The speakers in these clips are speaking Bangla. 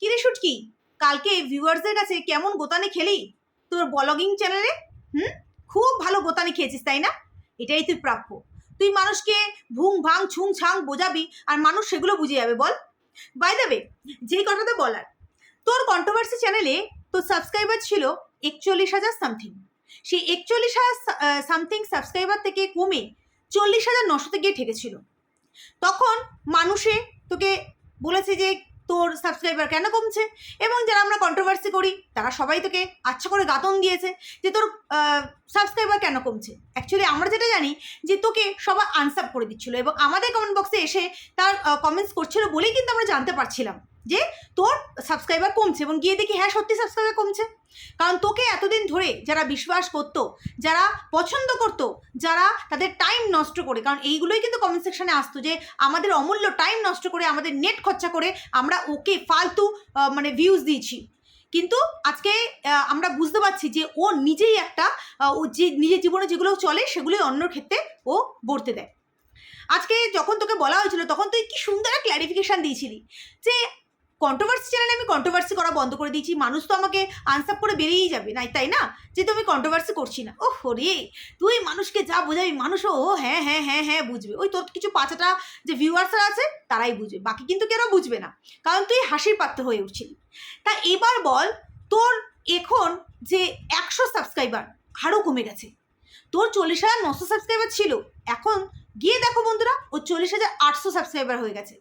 কিরে শুটকি কালকে ভিউয়ার্সদের কাছে কেমন গোতানি খেলি? তোর ব্লগিং চ্যানেলে? হুম? খুব ভালো গোতানি খেয়েছিস, তাই না? এটাই তুই প্রাপ্য। তুই মানুষকে ভুং ভাং ছুং ছাং বোঝাবি আর মানুষ সেগুলো বুঝে যাবে, বল। বাই দেবে যেই কথাটা বলার, তোর কন্ট্রোভার্সি চ্যানেলে তোর সাবস্ক্রাইবার ছিল একচল্লিশ হাজার সামথিং সেই একচল্লিশ হাজার সামথিং সাবস্ক্রাইবার থেকে কমে চল্লিশ হাজার নশোতে গিয়ে ঠেকেছিল। তখন মানুষে তোকে বলেছে যে তোর সাবস্ক্রাইবার কেন কমছে? এবং যারা আমরা কন্ট্রোভার্সি করি, তারা সবাই তোকে আচ্ছা করে গাতন দিয়েছে যে তোর সাবস্ক্রাইবার কেন কমছে? অ্যাকচুয়ালি আমরা যেটা জানি যে তোকে সবাই আনসার করে দিচ্ছিল এবং আমাদের কমেন্ট বক্সে এসে তার কমেন্টস করছিল বলেই কিন্তু আমরা জানতে পারছিলাম। যে তোর সাবস্ক্রাইবার কমছে এবং গিয়ে দেখি হ্যাঁ সত্যি সাবস্ক্রাইবার কমছে। কারণ তোকে এতদিন ধরে যারা বিশ্বাস করতো, যারা পছন্দ করতো, যারা তাদের টাইম নষ্ট করে, কারণ এইগুলোই কিন্তু কমেন্ট সেকশনে আসতো যে আমাদের অমূল্য টাইম নষ্ট করে, আমাদের নেট খরচা করে আমরা ওকে ফালতু মানে ভিউজ দিয়েছি। কিন্তু আজকে আমরা বুঝতে পারছি যে ও নিজেই একটা ও যে নিজের জীবনে যেগুলো চলে সেগুলোই অন্যর ক্ষেত্রে ও বর্তে দেয়। আজকে যখন তোকে বলা হয়েছিল, তখন তুই কি সুন্দর ক্ল্যারিফিকেশান দিয়েছিলি যে কন্ট্রোভার্সি চ্যানেলে আমি কন্ট্রোভার্সি করা বন্ধ করে দিয়েছি। মানুষ তো আমাকে আনসার করে বেরিয়েই যাবে না তাই না? যেহেতু আমি কন্ট্রোভার্সি করছি না। ও রে, তুই মানুষকে যা বোঝাবি মানুষও ও হ্যাঁ হ্যাঁ হ্যাঁ হ্যাঁ বুঝবে। ওই তোর কিছু পাঁচটা যে ভিউয়ার্সরা আছে, তারাই বুঝবে। বাকি কিন্তু কেউ বুঝবে না, কারণ তুই হাসির পাত্র হয়ে উঠছিলি। তা এবার বল, তোর এখন যে একশো সাবস্ক্রাইবার আরও কমে গেছে। তোর চল্লিশ হাজার নশো সাবস্ক্রাইবার ছিল। এখন গিয়ে দেখো বন্ধুরা ও চল্লিশ হাজার আটশো সাবস্ক্রাইবার হয়ে গেছে।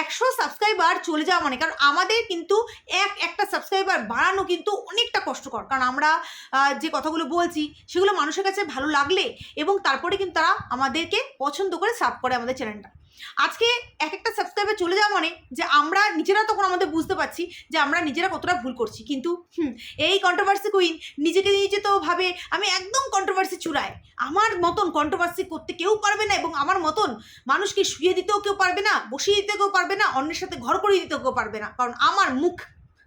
একশো সাবস্ক্রাইবার চলে যাওয়া মানে কারণ আমাদের কিন্তু এক একটা সাবস্ক্রাইবার বাড়ানো কিন্তু অনেকটা কষ্টকর। কারণ আমরা যে কথাগুলো বলছি, সেগুলো মানুষের কাছে ভালো লাগলে এবং তারপরে কিন্তু তারা আমাদেরকে পছন্দ করে সাব করে আমাদের চ্যানেলটা আজকে এক একটা সাবস্ক্রাইবার চলে যাওয়া মানে যে আমরা নিজেরা তখন আমাদের বুঝতে পারছি যে আমরা নিজেরা কতটা ভুল করছি। কিন্তু হুম, এই কন্ট্রোভার্সি কুইন নিজেকে নিজে তো ভাবে আমি একদম কন্ট্রোভার্সি চূড়ায়। আমার মতন কন্ট্রোভার্সি করতে কেউ পারবে না এবং আমার মতন মানুষকে শুয়ে দিতেও কেউ পারবে না বসিয়ে দিতে কেউ পারবে না অন্যের সাথে ঘর করিয়ে দিতেও কেউ পারবে না। কারণ আমার মুখ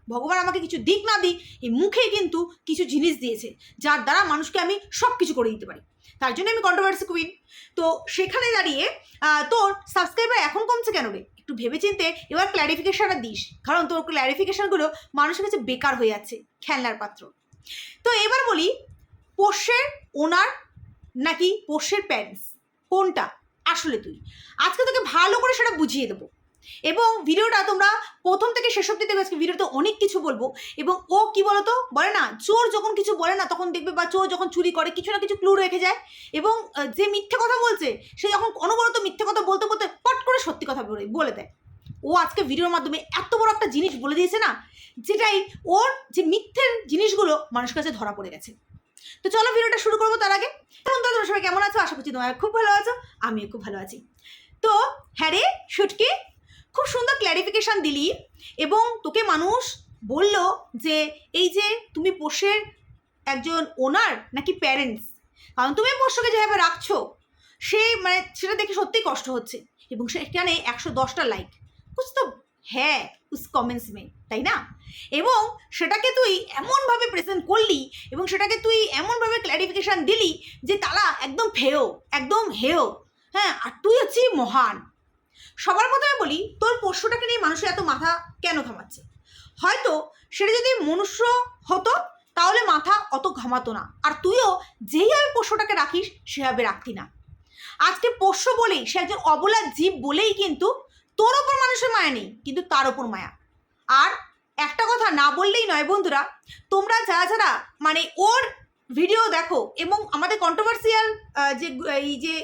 ভগবান আমাকে কিছু দিক না দিক এই মুখে কিন্তু কিছু জিনিস দিয়েছে যার দ্বারা মানুষকে আমি সব কিছু করে দিতে পারি। তার জন্য আমি কন্ট্রোভার্সি কুইন তো সেখানে দাঁড়িয়ে তোর সাবস্ক্রাইবার এখন কমছে কেন রে? একটু ভেবেচিন্তে এবার ক্ল্যারিফিকেশনটা দিস। কারণ তোর ক্ল্যারিফিকেশনগুলো মানুষের কাছে বেকার হয়ে যাচ্ছে খেলনার পাত্র। তো এবার বলি, পোষ্যের ওনার নাকি পোষ্যের প্যারেন্টস কোনটা? আসলে তুই। আজকে তোকে ভালো করে সেটা বুঝিয়ে দেবো। এবং ভিডিওটা তোমরা প্রথম থেকে শেষ অব্দি দেখবে, আজকে ভিডিওতে অনেক কিছু বলব। এবং ও কি বলতো? বলে না, চোর যখন কিছু বলে না, তখন দেখবে বা চোর যখন চুরি করে, কিছু না কিছু ক্লু রেখে যায়। এবং যে মিথ্যে কথা বলছে, সে যখন অনবরত মিথ্যে কথা বলতে বলতে পট করে সত্যি কথা বলে বলে দেয়। ও আজকে ভিডিওর মাধ্যমে এত বড় একটা জিনিস বলে দিয়েছে না, যেটাই ওর যে মিথ্যের জিনিসগুলো মানুষের কাছে ধরা পড়ে গেছে। তো চলো ভিডিওটা শুরু করব তার আগে। এখন তোমরা সবাই কেমন আছো? আশা করছি তোমরা খুব ভালো আছো, আমিও খুব ভালো আছি। তো হ্যাঁ রে, শুটকি খুব সুন্দর ক্ল্যারিফিকেশান দিলি এবং তোকে মানুষ বলল যে এই যে তুমি পোষ্যের একজন ওনার নাকি প্যারেন্টস কারণ তুমি পোষ্যকে যেভাবে রাখছো, সে মানে সেটা দেখে সত্যিই কষ্ট হচ্ছে এবং সেখানে একশো দশটা লাইক কুছ তো? হ্যাঁ উস কমেন্টস মে তাই না? এবং সেটাকে তুই এমনভাবে প্রেজেন্ট করলি এবং সেটাকে তুই এমনভাবে ক্ল্যারিফিকেশান দিলি যে তারা একদম ফেও, একদম হেও হ্যাঁ আর তুই হচ্ছিস মহান। সবার প্রথমে বলি, তোর পোষ্যটাকে নিয়ে মানুষের এত মাথা কেন ঘামাচ্ছে? হয়তো সেটা যদি মনুষ্য হতো, তাহলে মাথা অত ঘামাতো না। আর তুইও যেইভাবে পোষ্যটাকে রাখিস, সেভাবে রাখতি না। আজকে পোষ্য বলেই, সে একজন অবলা জীব বলেই কিন্তু তোর ওপর মানুষের মায়া নেই, কিন্তু তার ওপর মায়া। আর একটা কথা না বললেই নয় বন্ধুরা, তোমরা যারা যারা মানে ওর ভিডিও দেখো এবং আমাদের কন্ট্রোভার্সিয়াল যে, এই যে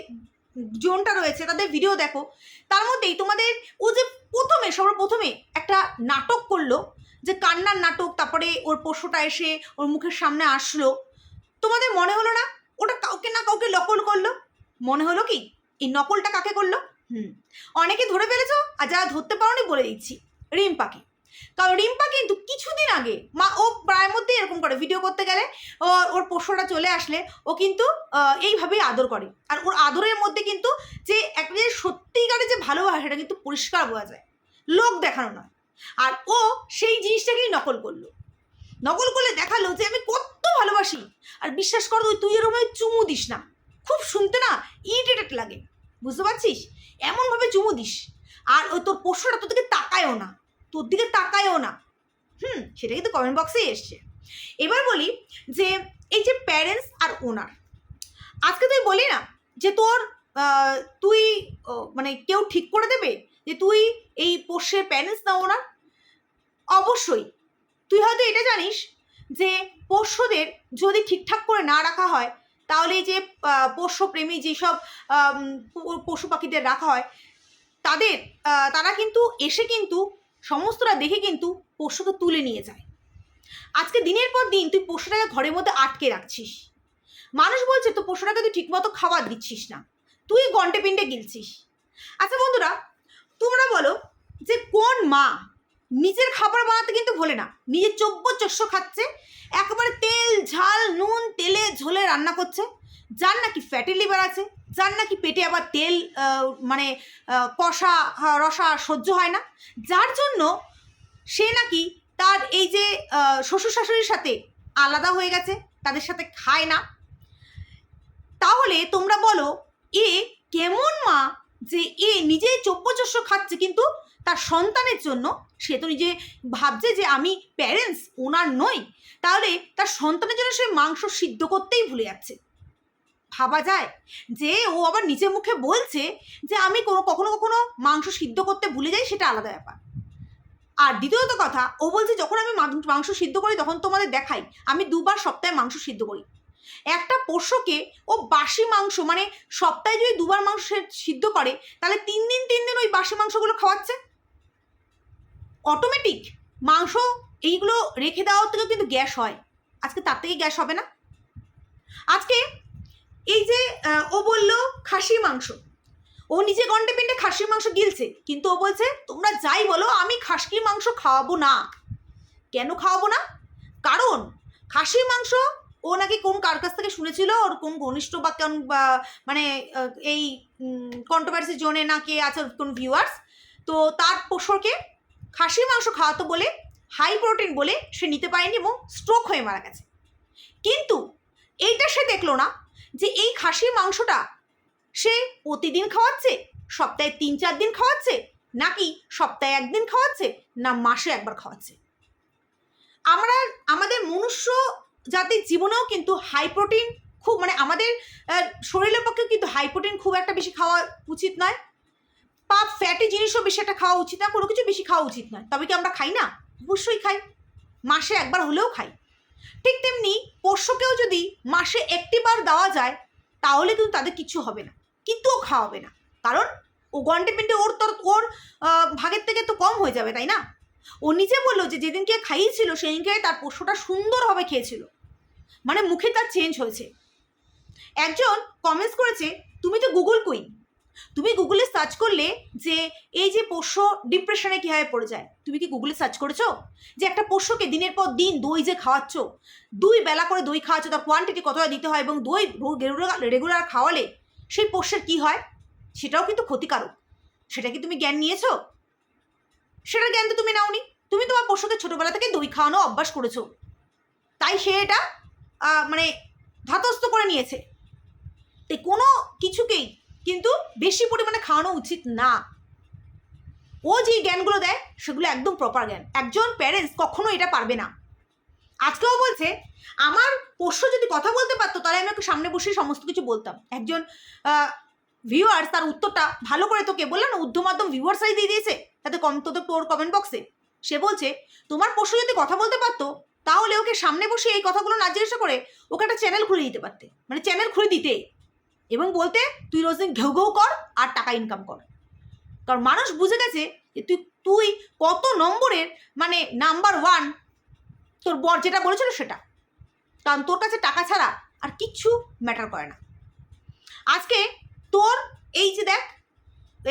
জোনটা রয়েছে, তাদের ভিডিও দেখো। তার মধ্যেই তোমাদের ও যে প্রথমে, সর্বপ্রথমে একটা নাটক করল, যে কান্নার নাটক, তারপরে ওর পশুটা এসে ওর মুখের সামনে আসলো। তোমাদের মনে হলো না? ওটা কাউকে না কাউকে নকল করল? মনে হলো কি? এই নকলটা কাকে করল? হুম। অনেকে ধরে ফেলেছো, আর যারা ধরতে পারোনি বলে দিচ্ছি, রিম্পাকে। কারণ রিম্পা কিন্তু কিছুদিন আগে, মা, ও প্রায় ভিডিও করতে গেলে ওর পোষ্যটা চলে আসলে, ও কিন্তু এইভাবেই আদর করে। আর ওর আদরের মধ্যে কিন্তু যে একটা যে সত্যিকারে যে ভালোবাসা সেটা কিন্তু পরিষ্কার বোঝা যায়। লোক দেখানো নয়। আর ও সেই জিনিসটাকেই নকল করল। নকল করলে দেখাল যে আমি কত ভালোবাসি। আর বিশ্বাস কর তুই তুই এরকম চুমু দিস না। খুব শুনতে না ইরিটেটেড লাগে। বুঝতে পারছিস? এমনভাবে চুমু দিস। আর ওই তোর পোষ্যটা তোর দিকে তাকায়ও না। তোর দিকে তাকায়ও না। হুম, সেটা কিন্তু কমেন্ট বক্সেই এসছে। এবার বলি যে এই যে প্যারেন্টস আর ওনার আজকে তুই বলি না যে তোর তুই মানে কেউ ঠিক করে দেবে যে তুই এই পোষ্যের প্যারেন্টস না ওনার অবশ্যই। তুই হয়তো এটা জানিস যে পোষ্যদের যদি ঠিকঠাক করে না রাখা হয়, তাহলে যে পোষ্যপ্রেমী যেসব পশু পাখিদের রাখা হয়, তাদের তারা কিন্তু এসে কিন্তু সমস্তটা দেখে কিন্তু পোষ্যকে তুলে নিয়ে যায়। আজকে দিনের পর দিন তুই পশুটাকে ঘরের মধ্যে আটকে রাখছিস। মানুষ বলছে তো পশুটাকে তুই ঠিকমতো খাবার দিচ্ছিস না। তুই গন্টে পিণ্ডে গিলছিস। আচ্ছা বন্ধুরা, তোমরা বলো যে কোন মা নিজের খাবার বানাতে কিন্তু ভোলে না। নিজের চব্য চস্য খাচ্ছে, একেবারে তেল, ঝাল, নুন, তেলে, ঝোলে রান্না করছে। যার নাকি ফ্যাটি লিভার আছে, যার নাকি পেটে আবার তেল মানে কষা, রসা সহ্য হয় না। যার জন্য সে নাকি তার এই যে শ্বশুর শাশুড়ির সাথে আলাদা হয়ে গেছে, তাদের সাথে খায় না। তাহলে তোমরা বলো, এ কেমন মা যে এ নিজেই চব্যচস্য খাচ্ছে, কিন্তু তার সন্তানের জন্য সে তো নিজে ভাবছে যে আমি প্যারেন্টস ওনার নই। তাহলে তার সন্তানের জন্য সে মাংস সিদ্ধ করতেই ভুলে যাচ্ছে। ভাবা যায় যে ও আবার নিজের মুখে বলছে যে আমি কোনো, কখনো কখনো মাংস সিদ্ধ করতে ভুলে যাই, সেটা আলাদা ব্যাপার। আর দ্বিতীয়ত কথা, ও বলছে যখন আমি মাংস সিদ্ধ করি তখন তোমাদের দেখাই, আমি দুবার সপ্তাহে মাংস সিদ্ধ করি। একটা পোষ্যকে ও বাসি মাংস মানে সপ্তাহে যদি দুবার মাংস সিদ্ধ করে, তাহলে তিন দিন তিন দিন ওই বাসি মাংসগুলো খাওয়াচ্ছে। অটোমেটিক মাংস এইগুলো রেখে দেওয়ার থেকে কিন্তু গ্যাস হয়। আজকে তার থেকে গ্যাস হবে না। আজকে এই যে ও বলল খাসি মাংস ও নিজে গন্ডে পিন্ডে খাসির মাংস গিলছে, কিন্তু ও বলছে, তোমরা যাই বলো, আমি খাসির মাংস খাওয়াবো না। কেন খাওয়াবো না? কারণ খাসির মাংস ও নাকি কোন কার কাছ থেকে শুনেছিল? ওর কোন ঘনিষ্ঠ বা কোন মানে এই কন্ট্রোভার্সি জোনে না কে আছে কোন ভিউয়ার্স তো তার পোষরকে খাসির মাংস খাওয়াতো বলে হাই প্রোটিন বলে সে নিতে পারেনি এবং স্ট্রোক হয়ে মারা গেছে। কিন্তু এইটা সে দেখল না যে এই খাসির মাংসটা সে প্রতিদিন খাওয়াচ্ছে, সপ্তাহে তিন, চার দিন খাওয়াচ্ছে, নাকি সপ্তাহে একদিন খাওয়াচ্ছে, না মাসে একবার খাওয়াচ্ছে? আমরা, আমাদের মনুষ্য জাতির জীবনেও কিন্তু হাই প্রোটিন খুব মানে আমাদের শরীরের পক্ষে কিন্তু হাই প্রোটিন খুব একটা বেশি খাওয়া উচিত নয়। বা ফ্যাটি জিনিসও বেশি একটা খাওয়া উচিত না কোনো কিছু বেশি খাওয়া উচিত নয়। তবে কি আমরা খাই না? অবশ্যই খাই। মাসে একবার হলেও খাই। ঠিক তেমনি পোষ্যকেও যদি মাসে একটি বার দেওয়া যায়, তাহলে কিন্তু তাদের কিছু হবে না। কিন্তু ও খাওয়াবে না। কারণ ও গন্টে পিন্টে ওর তোর, ওর ভাগের থেকে তো কম হয়ে যাবে, তাই না? ও নিজে বলল যে যেদিনকে খাইয়েছিল সেদিনকে তার পোষ্যটা সুন্দরভাবে খেয়েছিল। মানে মুখে তার চেঞ্জ হয়েছে। একজন কমেন্টস করেছে, তুমি তো গুগল কুইন তুমি গুগলে সার্চ করলে যে এই যে পোষ্য ডিপ্রেশনে কীভাবে পড়ে যায়, তুমি কি গুগলে সার্চ করেছ? যে একটা পোষ্যকে দিনের পর দিন দই যে খাওয়াচ্ছ, দুই বেলা করে দই খাওয়াচ্ছ, তার কোয়ান্টিটি কতটা দিতে হয় এবং দই রেগুলার খাওয়ালে সেই পোষ্যের কি হয়? সেটাও কিন্তু ক্ষতিকারক। সেটা কি তুমি জ্ঞান নিয়েছো? সেটার জ্ঞান তো তুমি নাওনি। তুমি তোমার পোষ্যকে ছোটোবেলা থেকে দই খাওয়ানো অভ্যাস করেছ। তাই সে এটা মানে ধাতস্থ করে নিয়েছে। তাই কোনো কিছুকেই কিন্তু বেশি পরিমাণে খাওয়ানো উচিত না। ও যে জ্ঞানগুলো দেয়, সেগুলো একদম প্রপার জ্ঞান। একজন প্যারেন্টস কখনো এটা পারবে না। আজকেও বলছে, আমার পোষ্য যদি কথা বলতে পারতো, তাহলে আমি ওকে সামনে বসে সমস্ত কিছু বলতাম। একজন ভিউয়ার্স তার উত্তরটা ভালো করে তোকে বললাম না উদ্ধ মাধ্যম ভিউয়ার্সাই দিয়ে দিয়েছে, তাতে কম তো তোর কমেন্ট বক্সে সে বলছে, তোমার পশু যদি কথা বলতে পারতো, তাহলে ওকে সামনে বসে এই কথাগুলো না জিজ্ঞাসা করে ওকে একটা চ্যানেল খুলে দিতে পারতে। মানে চ্যানেল খুলে দিতে। এবং বলতে, তুই রোজ দিন ঘেউ ঘেউ কর আর টাকা ইনকাম কর। কারণ মানুষ বুঝে গেছে যে তুই তুই কত নম্বরের মানে নাম্বার ওয়ান তোর বর যেটা বলেছিল সেটা। কারণ তোর কাছে টাকা ছাড়া আর কিচ্ছু ম্যাটার করে না। আজকে তোর এই যে দেখ,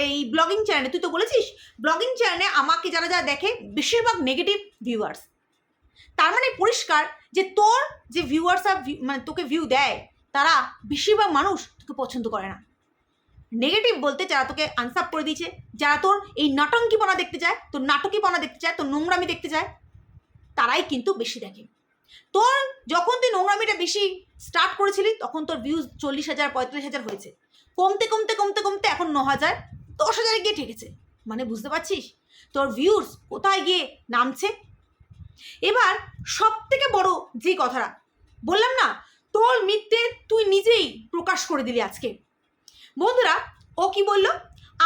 এই ব্লগিং চ্যানেলে তুই তো বলেছিস ব্লগিং চ্যানেলে আমাকে যারা যারা দেখে বেশিরভাগ নেগেটিভ ভিউয়ার্স তার মানে পরিষ্কার যে তোর যে ভিউয়ার্স মানে তোকে ভিউ দেয়, তারা বেশিরভাগ মানুষ তোকে পছন্দ করে না। নেগেটিভ বলতে যারা তোকে আনসাপ করে দিয়েছে, যারা তোর এই নটঙ্কিপনা দেখতে চায়, তোর নাটকীপনা দেখতে চায়, তোর নোংরামি দেখতে চায় তারাই কিন্তু বেশি দেখে। তোর যখন তুই নোংরামিটা বেশি স্টার্ট করেছিলি, তখন তোর ভিউজ চল্লিশ হাজার পঁয়ত্রিশ হাজার হয়েছে। কমতে কমতে কমতে কমতে এখন ন হাজার, দশ হাজারে গিয়ে ঠেকেছে। মানে বুঝতে পারছিস? তোর ভিউজ কোথায় গিয়ে নামছে? এবার সব থেকে বড় যে কথাটা, বললাম না, তোর মিথ্যে তুই নিজেই প্রকাশ করে দিলি আজকে। বন্ধুরা, ও কি বলল?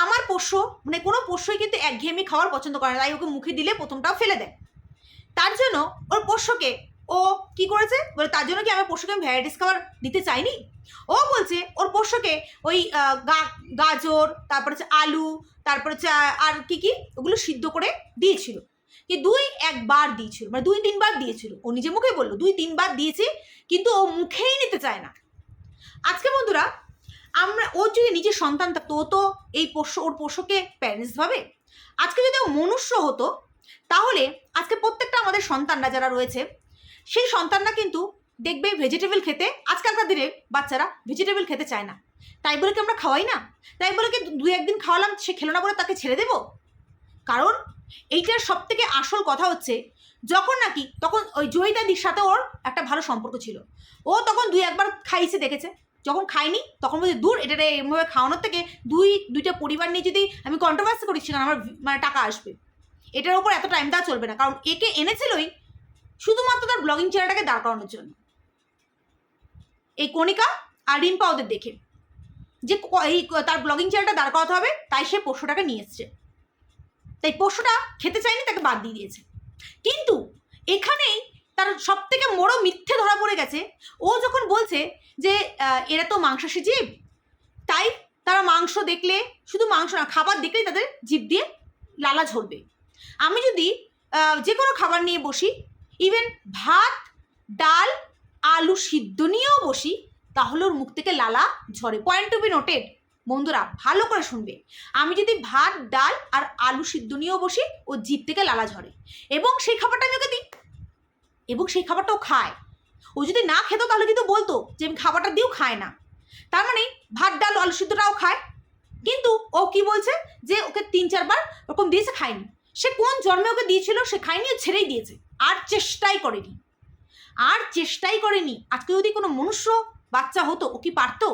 আমার পোষ্য মানে কোনো পোষ্যই কিন্তু একঘেয়েমি খাওয়ার পছন্দ করে না, তাই ওকে মুখে দিলে প্রথমটাও ফেলে দেয়। তার জন্য ওর পোষ্যকে ও কি করেছে? বলে, তার জন্য কি আমার পোষ্যকে আমি ভ্যারাইটিস খাবার দিতে চাইনি? ও বলছে, ওর পোষ্যকে ওই গাজর, তারপর হচ্ছে আলু, তারপর হচ্ছে আর কি কি, ওগুলো সিদ্ধ করে দিয়েছিল। কি দুই একবার দিয়েছিল মানে দুই তিনবার দিয়েছিল। ও নিজে মুখে বলল, দুই তিনবার দিয়েছে, কিন্তু ও মুখেই নিতে চায় না। আজকে বন্ধুরা, আমরা ওর যদি নিজের সন্তান থাকতো ও তো এই পোষ্য, ওর পোষ্যকে প্যারেন্টস ভাবে? আজকে যদি ও মনুষ্য হতো তাহলে আজকে প্রত্যেকটা আমাদের সন্তানরা যারা রয়েছে, সেই সন্তানরা কিন্তু দেখবে ভেজিটেবল খেতে, আজকালকার দিনে বাচ্চারা ভেজিটেবল খেতে চায় না। তাই বলে কি আমরা খাওয়াই না? তাই বলে কি দু একদিন খাওয়ালাম, সে খেলো না বলে তাকে ছেড়ে দেবো? কারণ এইটার সব থেকে আসল কথা হচ্ছে, যখন নাকি, তখন ওই জয়িতাদির সাথে ওর একটা ভালো সম্পর্ক ছিল। ও তখন দুই একবার খাইছে, দেখেছে। যখন খাইনি তখন বলছে, দূর, এটা এমভাবে খাওয়ানোর থেকে দুই, দুইটা পরিবার নিয়ে যদি আমি কন্ট্রোভার্সি করি, সেখানে আমার মানে টাকা আসবে। এটার উপর এত টাইম দেওয়া চলবে না। কারণ একে এনেছিলই শুধুমাত্র তার ব্লগিং চ্যানেলটাকে দাঁড় করানোর জন্য। এই কণিকা আর রিম্পা ওদের দেখে। যে এই তার ব্লগিং চ্যানেলটা দাঁড় করাতে হবে, তাই সে পোষ্যটাকে নিয়ে এসছে। তাই পোষ্যটা খেতে চায়নি, তাকে বাদ দিয়ে দিয়েছে। কিন্তু এখানেই তার সব থেকে বড় মিথ্যে ধরা পড়ে গেছে। ও যখন বলছে যে এরা তো মাংসাশী জীব, তাই তারা মাংস দেখলে, শুধু মাংস না, খাবার দেখলেই তাদের জিভ দিয়ে লালা ঝরবে। আমি যদি যে কোনো খাবার নিয়ে বসি ইভেন ভাত, ডাল, আলু সিদ্ধ নিয়েও বসি, তাহলে ওর মুখ থেকে লালা ঝরে। পয়েন্ট টু বি নোটেড বন্ধুরা, ভালো করে শুনবে। আমি যদি ভাত, ডাল আর আলু সিদ্ধ নিয়েও বসি ও জিভ থেকে লালা ঝরে। এবং সেই খাবারটা আমি ওকে দিই। এবং সেই খাবারটাও খায়। ও যদি না খেত, তাহলে কিন্তু বলতো যে, আমি খাবারটা দিয়েও খায় না। তার মানে ভাত, ডাল, আলু সিদ্ধটাও খায়। কিন্তু ও কি বলছে? যে, ওকে তিন, চারবার ওরকম দিয়েছে, খায়নি। সে কোন জন্মে ওকে দিয়েছিল সে খায়নি ছেড়েই দিয়েছে। আর চেষ্টাই করেনি। আর চেষ্টাই করেনি। আজকে যদি কোনো মনুষ্য বাচ্চা হতো, ও কি পারতো?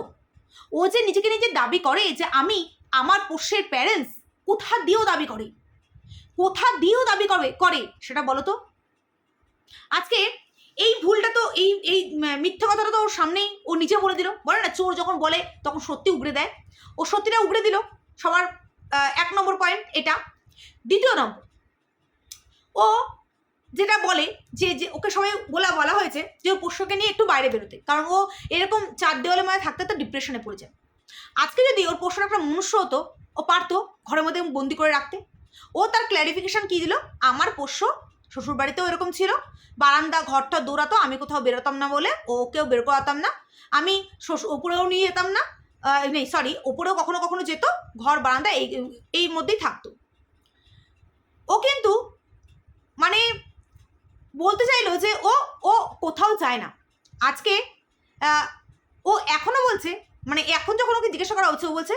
ও যে নিজেকে নিজে দাবি করে যে আমি আমার পোষ্যের প্যারেন্টস কোথা দিয়েও দাবি করে? কোথা দিয়েও দাবি করে করে, সেটা বলো তো? আজকে এই ভুলটা তো, এই এই মিথ্যা কথাটা তো ওর সামনেই, ও নিজে বলে দিল। বলে না, চোর যখন বলে, তখন সত্যি উগড়ে দেয়। ও সত্যিটা উগড়ে দিল। সবার এক নম্বর পয়েন্ট এটা। দ্বিতীয় নম্বর। ও যেটা বলে যে যে ওকে সবাই বলা বলা হয়েছে যে ও পোষ্যকে নিয়ে একটু বাইরে বেরোতে, কারণ ও এরকম চার দেওয়ালে মানে থাকতে তো ডিপ্রেশনে পড়ে যায় আজকে যদি ওর পোষ্যটা একটা মনুষ্য হতো, ও পারতো ঘরের মধ্যে বন্দি করে রাখতে। ও তার ক্ল্যারিফিকেশন কী দিল? আমার পোষ্য শ্বশুর বাড়িতেও এরকম ছিল, বারান্দা, ঘরটা দৌড়াতো, আমি কোথাও বেরোতাম না বলে ও ওকেও বের করাতাম না। আমি শ্বশুর, ওপরেও নিয়ে যেতাম না নেই সরি ওপরেও কখনো কখনো যেত, ঘর, বারান্দা এই এই মধ্যেই থাকতো। ও কিন্তু মানে বলতে চাইলো যে ও ও কোথাও যায় না। আজকে ও এখনও বলছে মানে এখন যখন ওকে জিজ্ঞাসা করা হচ্ছে, ও বলছে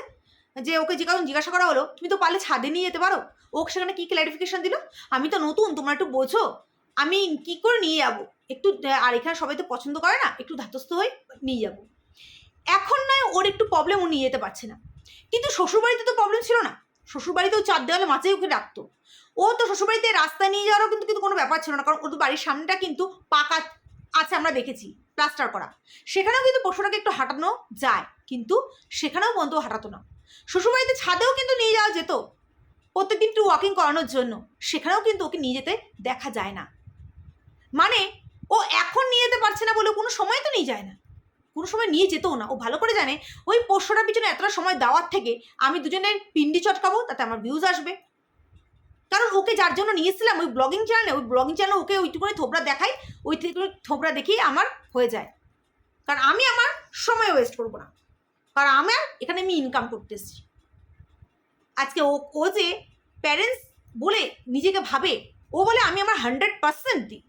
যে ওকে জিজ্ঞাসা জিজ্ঞাসা করা হলো, তুমি তো পারলে ছাদে নিয়ে যেতে পারো। ওকে সেখানে কী ক্ল্যারিফিকেশন দিল? আমি তো নতুন, তোমরা একটু বোঝো। আমি কি করে নিয়ে যাব? একটু আর এখানে সবাই তো পছন্দ করে না, একটু ধাতস্থ হয়ে নিয়ে যাব। এখন নয়, ওর একটু প্রবলেম ও নিয়ে যেতে পারছে না। কিন্তু শ্বশুরবাড়িতে তো প্রবলেম ছিল না। শ্বশুরবাড়িতেও চার দেওয়ালে মাঝেই ওকে ডাকতো ও তো শ্বশুরবাড়িতে রাস্তায় নিয়ে যাওয়ারও কিন্তু কিন্তু কোনো ব্যাপার ছিল না। কারণ ওর বাড়ির সামনেটা কিন্তু পাকা আছে আমরা দেখেছি, প্লাস্টার করা। সেখানেও কিন্তু পশুটাকে একটু হাঁটানো যায়, কিন্তু সেখানেও বন্ধু হাঁটাতো না। শ্বশুরবাড়িতে ছাদেও কিন্তু নিয়ে যাওয়া যেত, প্রত্যেকদিন একটু ওয়াকিং করানোর জন্য। সেখানেও কিন্তু ওকে নিয়ে যেতে দেখা যায় না। মানে ও এখন নিয়ে যেতে পারছে না বলে কোনো সময় তো নিয়ে যায় না। কোনো সময় নিয়ে যেতেও না। ও ভালো করে জানে, ওই পোষ্যটার পিছনে এতটা সময় দেওয়ার থেকে আমি দুজনের পিন্ডি চটকাবো, তাতে আমার ভিউজ আসবে। কারণ ওকে যার জন্য নিয়েছিলাম, ওই ব্লগিং চ্যানেলে ওই ব্লগিং চ্যানেলে ওকে ওইটুকুনি থোবরা দেখাই ওই থোবরা দেখেই আমার হয়ে যায়। কারণ আমি আমার সময় ওয়েস্ট করব না। কারণ আমার এখানে আমি ইনকাম করতে এসেছি। আজকে ও ও যে প্যারেন্টস বলে, নিজেকে ভাবে, ও বলে আমি আমার হান্ড্রেড পার্সেন্ট দিই।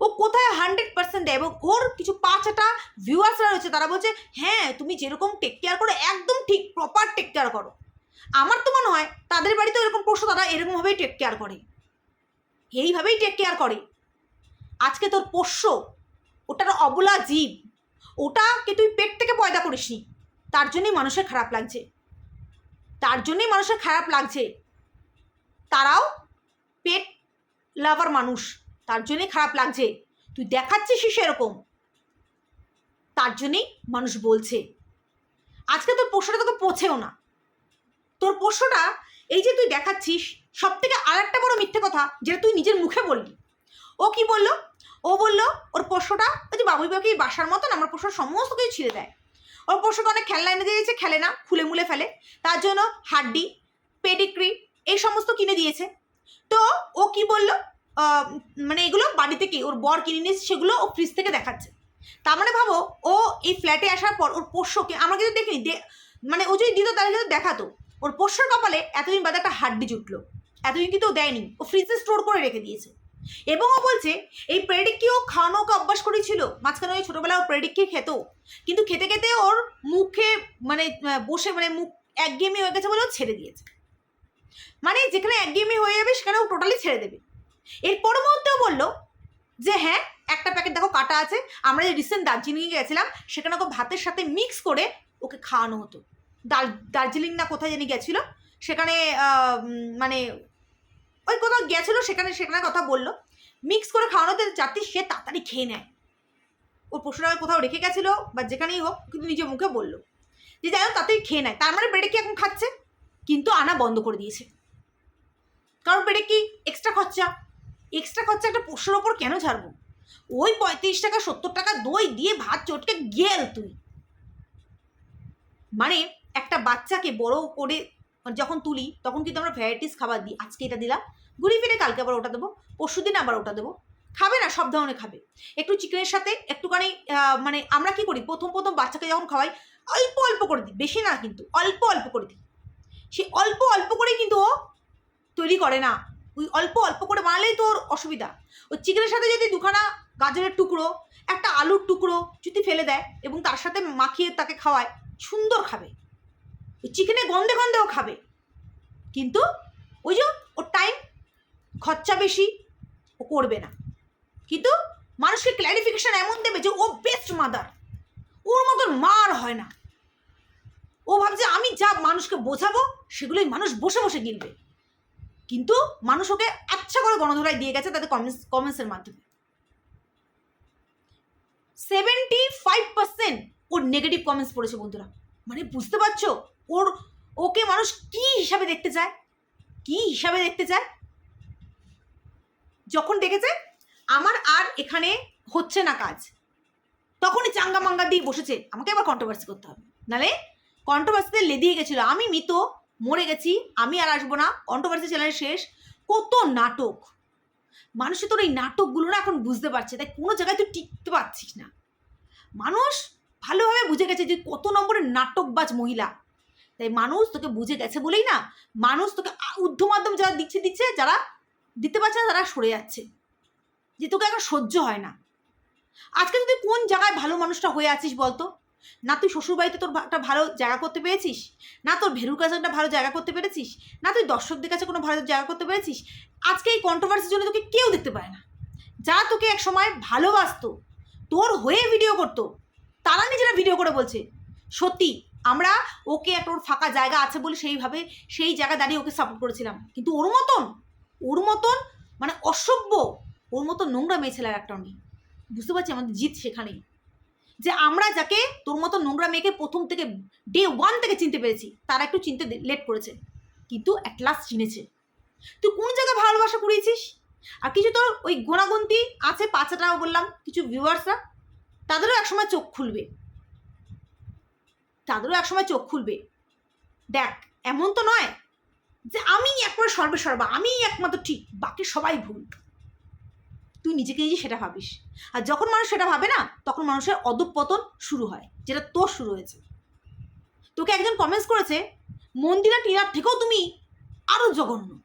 ও কোথায় হান্ড্রেড পার্সেন্ট দেয়? এবং ওর কিছু পাঁচটা ভিউয়ার্সরা রয়েছে, তারা বলছে হ্যাঁ তুমি যেরকম টেক কেয়ার করো, একদম ঠিক প্রপার টেক কেয়ার করো। আমার তো মনে হয় তাদের বাড়িতে এরকম পশু তারা এরকমভাবেই টেক কেয়ার করে। এইভাবেই টেক কেয়ার করে। আজকে তোর পোষ্য, ওটার অবলা জীব, ওটাকে তুই পেট থেকে পয়দা করিসনি। তার জন্যই মানুষের খারাপ লাগছে। তার জন্যই মানুষের খারাপ লাগছে। তারাও পেট লাভার মানুষ। তার জন্যই খারাপ লাগছে। তুই দেখাচ্ছিস সেরকম। তার জন্যই মানুষ বলছে। আজকে তোর পোষ্যটা তোকে পৌঁছেও না। তোর পোষ্যটা এই যে তুই দেখাচ্ছিস সব থেকে আর একটা বড় মিথ্যে কথা যেটা তুই নিজের মুখে বললি। ও কি বলল? ও বলল, ওর পোষ্যটা ওই যে বাবুই বাকি বাসার মতন আমার পোষ্য সমস্ত কিছু ছিঁড়ে দেয়। ওর পোষ্যকে অনেক খেলনা এনে দিয়েছে, খেলে না, খুলে মুলে ফেলে। তার জন্য হাড্ডি পেডিক্রি এই সমস্ত কিনে দিয়েছে। তো ও কি বলল? মানে এগুলো বাড়ি থেকে ওর বর কিনে নিয়েছে, সেগুলো ও ফ্রিজ থেকে দেখাচ্ছে। তার মানে ভাবো, ও এই ফ্ল্যাটে আসার পর ওর পোষ্যকে, আমরা কিন্তু দেখিনি মানে ও যদি দিত তাহলে কিন্তু দেখাতো। ওর পোষ্যর কপালে এতদিন বাদে একটা হাড্ডি জুটলো। এতদিন কিন্তু দেয়নি। ও ফ্রিজে স্টোর করে রেখে দিয়েছে। এবং ও বলছে, এই প্রেডিককে ও খাওয়ানো ওকে অভ্যাস করেছিল? মাঝখানে ওই ছোটোবেলায় ও প্রেডিককে খেত? কিন্তু খেতে খেতে ওর মুখে মানে বসে মানে মুখ একঘেয়েমি হয়ে গেছে বলে ও ছেড়ে দিয়েছে। মানে যেখানে একঘেয়েমি হয়ে যাবে, সেখানে ও টোটালি ছেড়ে দেবে। এর পর মুহূর্তেও বলল যে হ্যাঁ একটা প্যাকেট দেখো কাটা আছে। আমরা যে রিসেন্ট দার্জিলিংয়ে গেছিলাম, সেখানে ওকে ভাতের সাথে মিক্স করে ওকে খাওয়ানো হতো। দার্জিলিং না কোথায় জানি গেছিল, সেখানে মানে ওই কোথাও গেছিল, সেখানে সেখানে কথা বলল। মিক্স করে খাওয়ানোতে যাতে সে তাড়াতাড়ি খেয়ে নেয়। ওর পশুরা কোথাও রেখে গেছিল, বা যেখানেই হোক, কিন্তু নিজের মুখে বলল। যে যাই হোক, তাড়াতাড়ি খেয়ে নেয়। তার মানে বেড়ে কি এখন খাচ্ছে? কিন্তু আনা বন্ধ করে দিয়েছে। কারণ বেড়ে কি এক্সট্রা খরচা? এক্সট্রা খরচা একটা পশুর ওপর কেন ছাড়বো? ওই পঁয়ত্রিশ টাকা, সত্তর টাকা দই দিয়ে ভাত চটকে গেল তুই। মানে একটা বাচ্চাকে বড় করে যখন তুলি, তখন কিন্তু আমরা ভ্যারাইটিস খাবার দিই। আজকে এটা দিলাম ঘুরে ফিরে কালকে আবার ওটা দেবো, পরশু দিন আবার ওটা দেবো। খাবে না, সব ধরনের খাবে। একটু চিকেনের সাথে একটুখানি মানে আমরা কি করি, প্রথম প্রথম বাচ্চাকে যখন খাওয়াই, অল্প অল্প করে দিই, বেশি না কিন্তু, অল্প অল্প করে দিই। সে অল্প অল্প করেই কিন্তু ও তৈরি করে না। ওই অল্প অল্প করে বানালেই তোর অসুবিধা। ওই চিকেনের সাথে যদি দুখানা গাজরের টুকরো, একটা আলুর টুকরো যদি ফেলে দেয় এবং তার সাথে মাখিয়ে তাকে খাওয়ায়, সুন্দর খাবে। ওই চিকেনের গন্ধে গন্ধেও খাবে। কিন্তু ওই যে ওর টাইম খরচা বেশি, ও করবে না। কিন্তু মানুষকে ক্ল্যারিফিকেশন এমন দেবে যে ও বেস্ট মাদার ওর মতন মার হয় না। ও ভাবছে, আমি যা মানুষকে বোঝাবো, সেগুলোই মানুষ বসে বসে গিলবে। কিন্তু মানুষ ওকে আচ্ছা করে গণধরায় দিয়ে গেছে তাদের কমেন্টস কমেন্টসের মাধ্যমে। সেভেন্টি ফাইভ পার্সেন্ট ওর নেগেটিভ কমেন্টস পড়েছে বন্ধুরা। মানে বুঝতে পারছ? ওর, ওকে মানুষ কি হিসাবে দেখতে চায়? কি হিসাবে দেখতে চায়? যখন দেখেছে আমার আর এখানে হচ্ছে না কাজ। তখনই চাঙ্গা মাঙ্গা দিয়ে বসেছে। আমাকে এবার কন্ট্রোভার্সি করতে হবে। নালে কন্ট্রোভার্সিতে লেদিয়ে গেছিল। আমি মৃত, মরে গেছি, আমি আর আসব না। কন্ট্রোভার্সি চ্যানেল শেষ। কত নাটক। মানুষে তোর এই নাটকগুলো না এখন বুঝতে পারছে। তাই কোনো জায়গায় তুই টিকতে পারছিস না। মানুষ ভালোভাবে বুঝে গেছে যে কত নম্বরের নাটকবাজ মহিলা। তাই মানুষ তোকে বুঝে গেছে বলেই না, মানুষ তোকে ঊর্ধ্ব মাধ্যম যারা দিচ্ছে দিচ্ছে, যারা দিতে পারছে না, তারা সরে যাচ্ছে। যে তোকে এখন সহ্য হয় না। আজকে তুই কোন জায়গায় ভালো মানুষটা হয়ে আছিস বলতো? না তুই শ্বশুরবাড়িতে তোর একটা ভালো জায়গা করতে পেরেছিস? না তোর ভেরুর কাছে একটা ভালো জায়গা করতে পেরেছিস? না তুই দর্শকদের কাছে কোনো ভালো জায়গা করতে পেরেছিস? আজকে এই কন্ট্রোভার্সির জন্য তোকে কেউ দেখতে পায় না। যা তোকে এক সময় ভালোবাসতো, তোর হয়ে ভিডিও করতো, তারা নিজেরা ভিডিও করে বলছে, সত্যি আমরা ওকে একটা ওর ফাঁকা জায়গা আছে বলে সেইভাবে সেই জায়গা দাঁড়িয়ে ওকে সাপোর্ট করেছিলাম। কিন্তু ওর মতন ওর মতন মানে অসভ্য, ওর মতন নোংরা মেয়ে ছেলের একটা নেই বুঝতে পারছি? আমাদের জিত সেখানেই যে আমরা যাকে তোর মতো নোংরা মেয়েকে প্রথম থেকে ডে ওয়ান থেকে চিনতে পেরেছি, তারা একটু চিনতে লেট করেছে। কিন্তু অ্যাট লাস্ট চিনেছে। তুই কোন জায়গায় ভালোবাসা কুড়িয়েছিস? আর কিছু তোর ওই গোনাগুন্তি আছে পাঁচ টাকা বললাম, কিছু ভিউয়ার্সরা তাদেরও একসময় চোখ খুলবে। তাদেরও একসময় চোখ খুলবে। দেখ, এমন তো নয় যে আমি একবারে সর্বে সর্বা, আমিই একমাত্র ঠিক, বাকি সবাই ভুল। তুই নিজেকে নিজে সেটা ভাবিস। আর যখন মানুষ সেটা ভাবে না, তখন মানুষের অধঃপতন শুরু হয়, যেটা তোর শুরু হয়েছে। তোকে একজন কমেন্টস করেছে, মন্দিরা টিনার থেকেও তুমি আরও জঘন্য।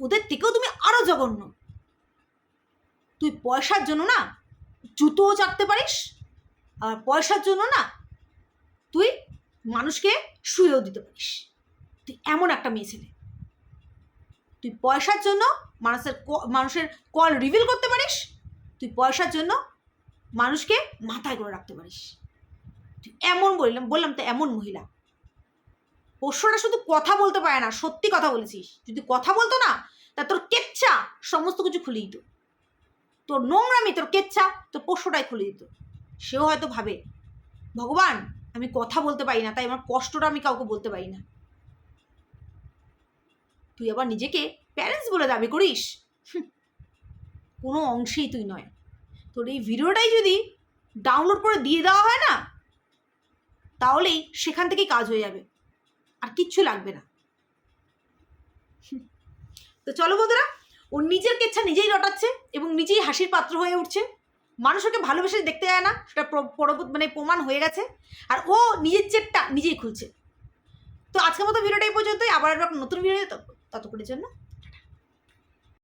ওদের থেকেও তুমি আরও জঘন্য। তুই পয়সার জন্য না, জুতোও চাটতে পারিস, আর পয়সার জন্য না তুই মানুষকে শুয়েও দিতে পারিস। তুই এমন একটা মেয়ে ছেলে। তুই পয়সার জন্য মানুষের মানুষের কল রিভিল করতে পারিস, তুই পয়সার জন্য মানুষকে মাথায় করে রাখতে পারিস। তুই এমন বললাম বললাম তো এমন মহিলা। পোষ্যটা শুধু কথা বলতে পারে না, সত্যি কথা বলেছিস। যদি কথা বলতো না, তা তোর কেচ্ছা সমস্ত কিছু খুলে দিত। তোর নোংরামি, তোর কেচ্ছা তোর পোষ্যটাই খুলে দিত। সেও হয়তো ভাবে, ভগবান আমি কথা বলতে পারি না, তাই আমার কষ্টটা আমি কাউকে বলতে পারি না। তুই আবার নিজেকে প্যারেন্টস বলে দাবি করিস? কোনো অংশেই তুই নয়। তোর এই ভিডিওটাই যদি ডাউনলোড করে দিয়ে দেওয়া হয় না, তাহলেই সেখান থেকেই কাজ হয়ে যাবে। আর কিচ্ছু লাগবে না। তো চলো বন্ধুরা, ও নিজের কেচ্ছা নিজেই রটাচ্ছে এবং নিজেই হাসির পাত্র হয়ে উঠছে। মানুষ ওকে ভালোবেসে দেখতে যায় না, সেটা প্র- পরবর্তী মানে প্রমাণ হয়ে গেছে। আর ও নিজের চেটটা নিজেই খুলছে। তো আজকের মতো ভিডিওটাই পর্যন্তই। আবার একবার নতুন ভিডিও ততক্ষণের জন্য